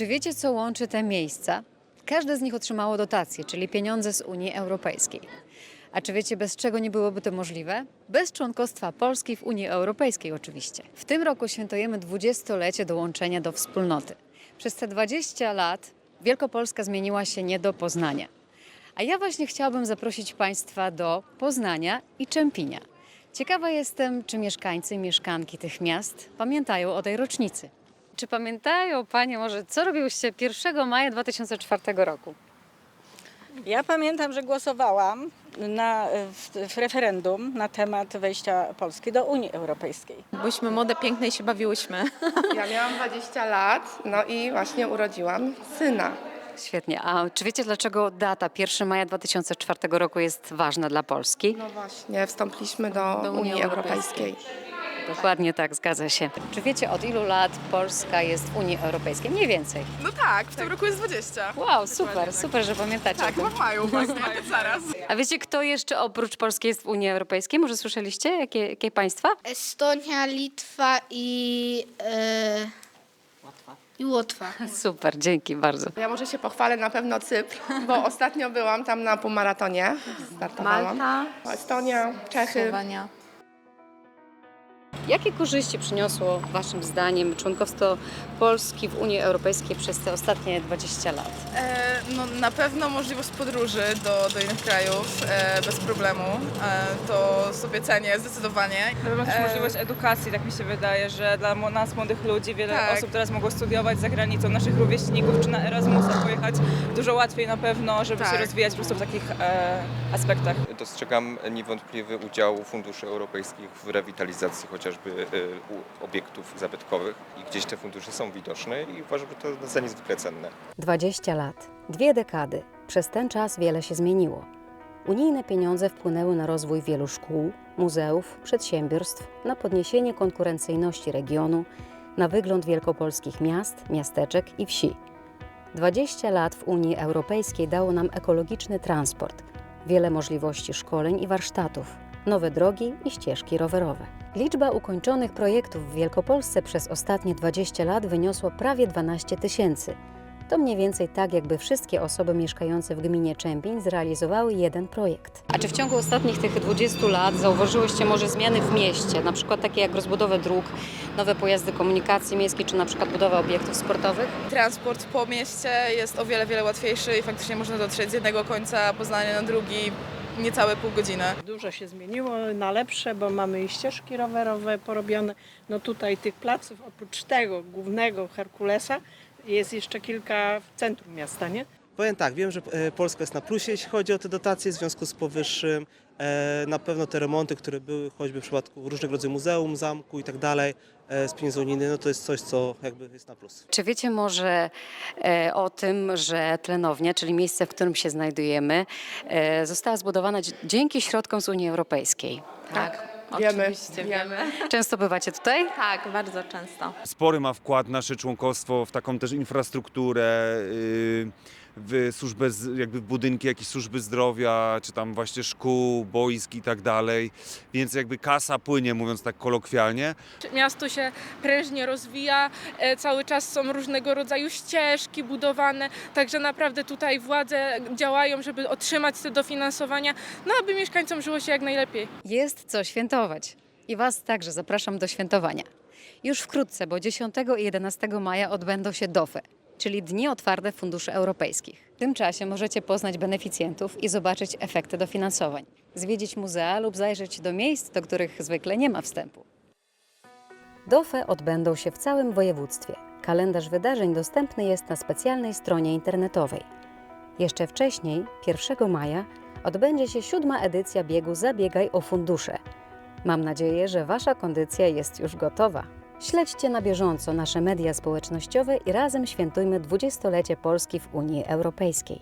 Czy wiecie, co łączy te miejsca? Każde z nich otrzymało dotacje, czyli pieniądze z Unii Europejskiej. A czy wiecie, bez czego nie byłoby to możliwe? Bez członkostwa Polski w Unii Europejskiej oczywiście. W tym roku świętujemy 20-lecie dołączenia do wspólnoty. Przez te 20 lat Wielkopolska zmieniła się nie do poznania. A ja właśnie chciałabym zaprosić Państwa do Poznania i Czempinia. Ciekawa jestem, czy mieszkańcy i mieszkanki tych miast pamiętają o tej rocznicy. Czy pamiętają Panie może, co robiłyście 1 maja 2004 roku? Ja pamiętam, że głosowałam na, w, w referendum na temat wejścia Polski do Unii Europejskiej. Byliśmy młode, piękne i się bawiłyśmy. Ja miałam 20 lat, no i właśnie urodziłam syna. Świetnie. A czy wiecie, dlaczego data 1 maja 2004 roku jest ważna dla Polski? No właśnie, wstąpiliśmy do, Do Unii Unii Europejskiej. Europejskiej. Dokładnie tak, zgadza się. Czy wiecie, od ilu lat Polska jest w Unii Europejskiej? Mniej więcej. No tak, w tym roku jest 20. Wow, super, super, że pamiętacie o Tak, tym. chyba w maju właśnie, zaraz. A wiecie, kto jeszcze oprócz Polski jest w Unii Europejskiej? Może słyszeliście? Jakie, jakie państwa? Estonia, Litwa i. E, I Łotwa. Super, dzięki bardzo. Ja może się pochwalę na pewno Cypr, bo ostatnio byłam tam na półmaratonie. Startowałam. Malta, Estonia, Czechy. Słowania. Jakie korzyści przyniosło Waszym zdaniem członkostwo Polski w Unii Europejskiej przez te ostatnie 20 lat? E, no, na pewno możliwość podróży do, do innych krajów e, bez problemu. E, to sobie cenię zdecydowanie. Na pewno też E, możliwość edukacji, tak mi się wydaje, że dla nas, młodych ludzi, wiele Tak. osób teraz mogło studiować za granicą, naszych rówieśników czy na Erasmusa pojechać dużo łatwiej na pewno, żeby się Tak. rozwijać po prostu w takich e, aspektach. Dostrzegam niewątpliwy udział funduszy europejskich w rewitalizacji chociażby u- obiektów zabytkowych i gdzieś te fundusze są widoczne i uważam, że to za niezwykle cenne. 20 lat, dwie dekady. Przez ten czas wiele się zmieniło. Unijne pieniądze wpłynęły na rozwój wielu szkół, muzeów, przedsiębiorstw, na podniesienie konkurencyjności regionu, na wygląd wielkopolskich miast, miasteczek i wsi. 20 lat w Unii Europejskiej dało nam ekologiczny transport, wiele możliwości szkoleń i warsztatów, nowe drogi i ścieżki rowerowe. Liczba ukończonych projektów w Wielkopolsce przez ostatnie 20 lat wyniosła prawie 12 tysięcy. To mniej więcej tak, jakby wszystkie osoby mieszkające w gminie Czempiń zrealizowały jeden projekt. A czy w ciągu ostatnich tych 20 lat zauważyłyście może zmiany w mieście, na przykład takie jak rozbudowę dróg, nowe pojazdy komunikacji miejskiej, czy na przykład budowę obiektów sportowych? Transport po mieście jest o wiele, wiele łatwiejszy i faktycznie można dotrzeć z jednego końca Poznania na drugi niecałe pół godziny. Dużo się zmieniło na lepsze, bo mamy i ścieżki rowerowe porobione. No tutaj tych placów oprócz tego głównego Herkulesa jest jeszcze kilka w centrum miasta, nie? Powiem tak, wiem, że e, Polska jest na plusie, jeśli chodzi o te dotacje w związku z powyższym. E, Na pewno te remonty, które były choćby w przypadku różnego rodzaju muzeum, zamku i tak dalej e, z pieniędzy unijnych, no to jest coś, co jakby jest na plus. Czy wiecie może o tym, że tlenownia, czyli miejsce, w którym się znajdujemy, została zbudowana dzięki środkom z Unii Europejskiej? Tak, Wiemy, oczywiście wiemy. Często bywacie tutaj? Tak, bardzo często. Spory ma wkład nasze członkostwo w taką też infrastrukturę, yy, w służbę, jakby w budynki jakieś służby zdrowia, czy tam właśnie szkół, boisk i tak dalej. Więc jakby kasa płynie, mówiąc tak kolokwialnie. Miasto się prężnie rozwija, e, cały czas są różnego rodzaju ścieżki budowane, także naprawdę tutaj władze działają, żeby otrzymać te dofinansowania, no aby mieszkańcom żyło się jak najlepiej. Jest co świętować. I Was także zapraszam do świętowania. Już wkrótce, bo 10 i 11 maja odbędą się DOFE, czyli Dni Otwarte Funduszy Europejskich. W tym czasie możecie poznać beneficjentów i zobaczyć efekty dofinansowań, zwiedzić muzea lub zajrzeć do miejsc, do których zwykle nie ma wstępu. DOFE odbędą się w całym województwie. Kalendarz wydarzeń dostępny jest na specjalnej stronie internetowej. Jeszcze wcześniej, 1 maja, odbędzie się siódma edycja biegu Zabiegaj o fundusze. Mam nadzieję, że Wasza kondycja jest już gotowa. Śledźcie na bieżąco nasze media społecznościowe i razem świętujmy dwudziestolecie Polski w Unii Europejskiej.